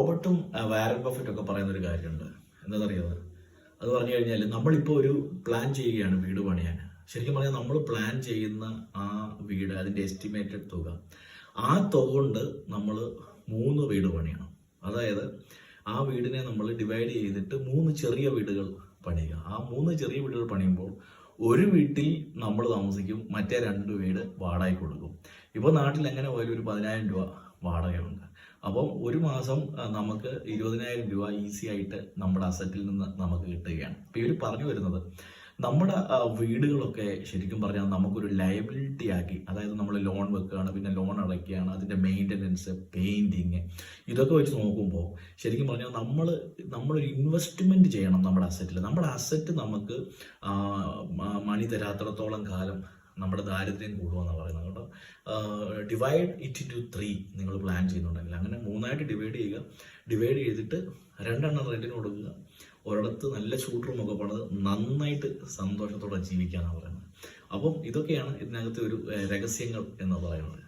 റോബർട്ടും Warren ബഫറ്റും ഒക്കെ പറയുന്ന ഒരു കാര്യമുണ്ട്. എന്താണെന്നറിയാതെ അത് പറഞ്ഞു കഴിഞ്ഞാൽ നമ്മളിപ്പോൾ ഒരു പ്ലാൻ ചെയ്യുകയാണ് വീട് പണിയാൻ. ശരിക്കും പറഞ്ഞാൽ നമ്മൾ പ്ലാൻ ചെയ്യുന്ന ആ വീട് അതിന്റെ എസ്റ്റിമേറ്റഡ് തുക ആ തുക കൊണ്ട് നമ്മൾ മൂന്ന് വീട് പണിയണം. അതായത് ആ വീടിനെ നമ്മൾ ഡിവൈഡ് ചെയ്തിട്ട് മൂന്ന് ചെറിയ വീടുകൾ പണിയുക. ആ മൂന്ന് ചെറിയ വീടുകൾ പണിയുമ്പോൾ ഒരു വീട്ടിൽ നമ്മൾ താമസിക്കും മറ്റേ രണ്ട് വീട് വാടകയ്ക്ക് കൊടുക്കും. ഇപ്പോൾ നാട്ടിൽ എങ്ങനെ പോയാലും ഒരു പതിനായിരം രൂപ വാടകയുണ്ട്. അപ്പം ഒരു മാസം നമുക്ക് ഇരുപതിനായിരം രൂപ ഈസി ആയിട്ട് നമ്മുടെ അസറ്റിൽ നിന്ന് നമുക്ക് കിട്ടുകയാണ്. അപ്പോൾ ഇവർ പറഞ്ഞു വരുന്നത് നമ്മുടെ വീടുകളൊക്കെ ശരിക്കും പറഞ്ഞാൽ നമുക്കൊരു ലയബിലിറ്റി ആക്കി അതായത് നമ്മൾ ലോൺ വെക്കുകയാണ് പിന്നെ ലോൺ അടയ്ക്കുകയാണ് അതിന്റെ മെയിന്റനൻസ് പെയിന്റിങ് ഇതൊക്കെ വെച്ച് നോക്കുമ്പോൾ ശരിക്കും പറഞ്ഞാൽ നമ്മൾ നമ്മളൊരു ഇൻവെസ്റ്റ്മെന്റ് ചെയ്യണം നമ്മുടെ അസറ്റിൽ നമ്മുടെ അസറ്റ് നമുക്ക് മണി തരാത്രത്തോളം കാലം നമ്മുടെ ദാരിദ്ര്യം കൂടുമെന്നാണ് പറയുന്നത്. കേട്ടോ ഡിവൈഡ് ഇറ്റ് ടു ത്രീ നിങ്ങൾ പ്ലാൻ ചെയ്യുന്നുണ്ടെങ്കിൽ. അങ്ങനെ മൂന്നായിട്ട് ഡിവൈഡ് ചെയ്യുക. ഡിവൈഡ് ചെയ്തിട്ട് രണ്ടെണ്ണം റെന്റിന് കൊടുക്കുക. ഒരിടത്ത് നല്ല ഷൂട്ടറും ഒക്കെ പണിത് നന്നായിട്ട് സന്തോഷത്തോടെ ജീവിക്കാനാണ് പറയുന്നത്. അപ്പം ഇതൊക്കെയാണ് ഇതിനകത്തെ ഒരു രഹസ്യങ്ങൾ എന്ന് പറയുന്നത്.